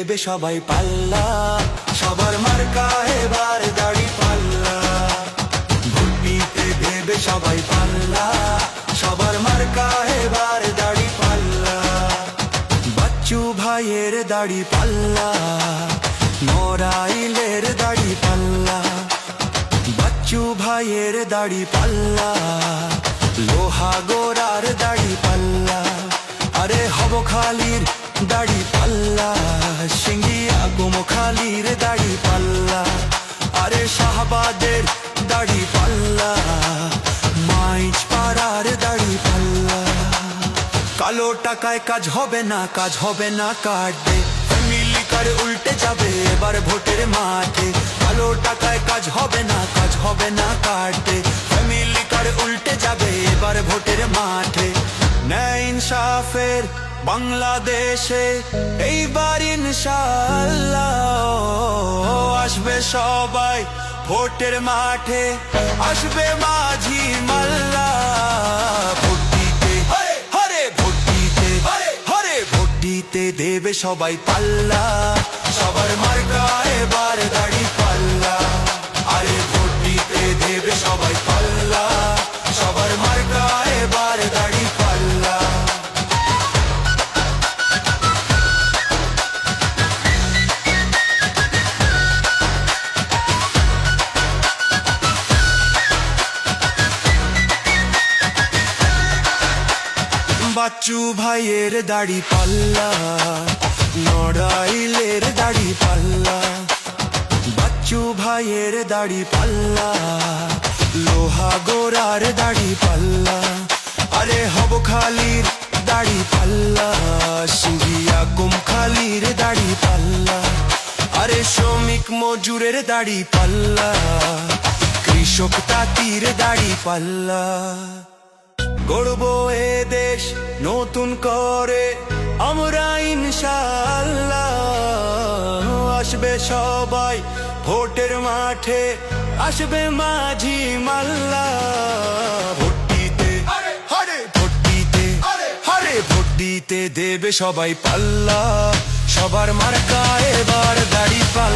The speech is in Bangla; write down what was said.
দেবে সবাই পাল্লা। সবার মার্কা এবার দাড়ি পাল্লা। ভোট দিতে দেবে সবাই পাল্লা। সবার মার্কা এবার দাড়ি পাল্লা। বাচ্চু ভাইয়ের দাড়ি পাল্লা। নরাইলের দাড়ি পাল্লা। বাচ্চু ভাইয়ের দাড়ি পাল্লা। লোহা গোরার দাড়ি পাল্লা। আরে হব খালির দাড়ি পাল্লা সিঙ্গিয়া গুমো খালির দাড়ি পাল্লা। আরে শাহবাদের দাড়ি পাল্লা মাইচ পাড়ার দাড়ি পাল্লা। কালো টাকায় কাজ হবে না, কাজ হবে না কাটবে ফ্যামিলি কার উল্টে যাবে, এবার ভোটের মাঠে। কালো টাকায় কাজ হবে না, কাজ হবে না কাটবে ফ্যামিলি কার উল্টে যাবে, এবার ভোটের মাঠে। ইনসাফের বাংলাদেশে এইবার ইনশাল্লাহ আসবে সবাই ভোটের মাঠে, আসবে মাঝি মাল্লা। ভোট দিতে, হরে ভোট দিতে, হরে ভোট দিতে দেবে সবাই পাল্লা। বাচ্চু ভাইয়ের দাড়ি পাল্লা, নড়াইলের দাড়ি পাল্লা। বাচ্চু ভাইয়ের দাড়ি পাল্লা, লোহা গোরার দাড়ি পাল্লা। আরে হব খালির দাড়ি পাল্লা সিঙ্গিয়া কুম খালির দাড়ি পাল্লা। আরে শ্রমিক মজুরের দাড়ি পাল্লা, কৃষক তাঁতির দাড়ি পাল্লা। গড়ব এ দেশ নতুন করে। আমরা ইনশাল্লাহ আসবে সবাই ভোটের মাঠে আসবে মাঝি মাল্লা। হরে হরে দেবে সবাই পাল্লা। সবার মার্কা এবার দাড়ি পাল্লা